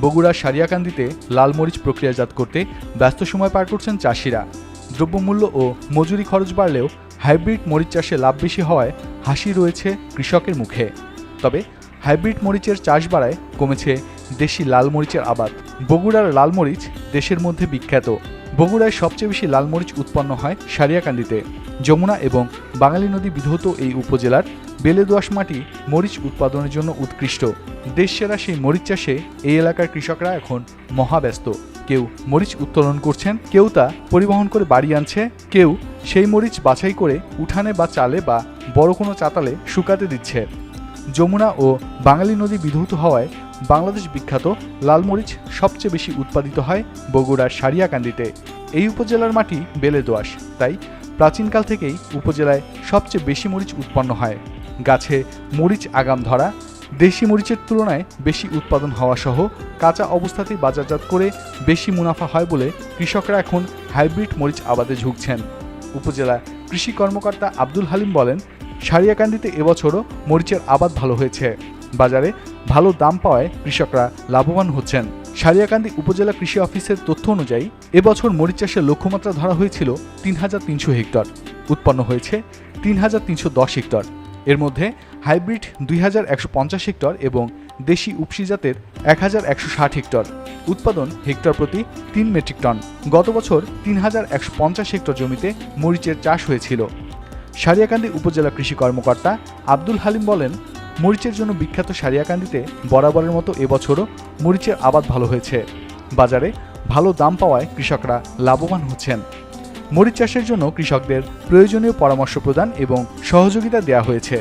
বগুড়ার সারিয়াকান্দিতে লালমরিচ প্রক্রিয়াজাত করতে ব্যস্ত সময় পার করছেন চাষিরা। দ্রব্যমূল্য ও মজুরি খরচ বাড়লেও হাইব্রিড মরিচ চাষে লাভ বেশি হওয়ায় হাসি রয়েছে কৃষকের মুখে। তবে হাইব্রিড মরিচের চাষ বাড়ায় কমেছে দেশি লাল মরিচের আবাদ। বগুড়ার লাল মরিচ দেশের মধ্যে বিখ্যাত। বগুড়ায় সবচেয়ে বেশি লাল মরিচ উৎপন্ন হয় সারিয়াকান্দিতে। যমুনা এবং বাঙালি নদী বিধৌত এই উপজেলার বেলে দোআঁশ মাটি মরিচ উৎপাদনের জন্য উৎকৃষ্ট। দেশসেরা সেই মরিচ চাষে এই এলাকার কৃষকরা এখন মহাব্যস্ত। কেউ মরিচ উত্তোলন করছেন, কেউ তা পরিবহন করে বাড়ি আনছে, কেউ সেই মরিচ বাছাই করে উঠানে বা চালে বা বড় কোনো চাতালে শুকাতে দিচ্ছে। যমুনা ও বাঙালি নদী বিধৌত হওয়ায় বাংলাদেশ বিখ্যাত লাল মরিচ সবচেয়ে বেশি উৎপাদিত হয় বগুড়ার সারিয়াকান্দিতে। এই উপজেলার মাটি বেলে দোআঁশ তাই প্রাচীনকাল থেকেই উপজেলায় সবচেয়ে বেশি মরিচ উৎপন্ন হয়। গাছে মরিচ আগাম ধরা, দেশি মরিচের তুলনায় বেশি উৎপাদন হওয়া সহ কাঁচা অবস্থাতেই বাজারজাত করে বেশি মুনাফা হয় বলে কৃষকরা এখন হাইব্রিড মরিচ আবাদে ঝুঁকছেন। উপজেলা কৃষি কর্মকর্তা আব্দুল হালিম বলেন, সারিয়াকান্দিতে এবছরও মরিচের আবাদ ভালো হয়েছে। বাজারে ভালো দাম পাওয়ায় কৃষকরা লাভবান হচ্ছেন। সারিয়াকান্দি উপজেলা কৃষি অফিসের তথ্য অনুযায়ী, এবছর মরিচ চাষের লক্ষ্যমাত্রা ধরা হয়েছিল তিন হাজার তিনশো হেক্টর। উৎপন্ন হয়েছে তিন হাজার তিনশো দশ হেক্টর। এর মধ্যে হাইব্রিড দুই হাজার একশো পঞ্চাশ হেক্টর এবং দেশি উপসি জাতের এক হাজার একশো ষাট হেক্টর। উৎপাদন হেক্টর প্রতি তিন মেট্রিক টন। গত বছর তিন হাজার একশো পঞ্চাশ হেক্টর জমিতে মরিচের চাষ হয়েছিল। সারিয়াকান্দি উপজেলা কৃষি কর্মকর্তা আব্দুল হালিম বলেন, মরিচের জন্য বিখ্যাত সারিয়াকান্দিতে বরাবরের মতো এবছরও মরিচের আবাদ ভালো হয়েছে। বাজারে ভালো দাম পাওয়ায় কৃষকরা লাভবান হচ্ছেন। মরিচ চাষের জন্য কৃষকদের প্রয়োজনীয় পরামর্শ প্রদান এবং সহযোগিতা দেওয়া হয়েছে।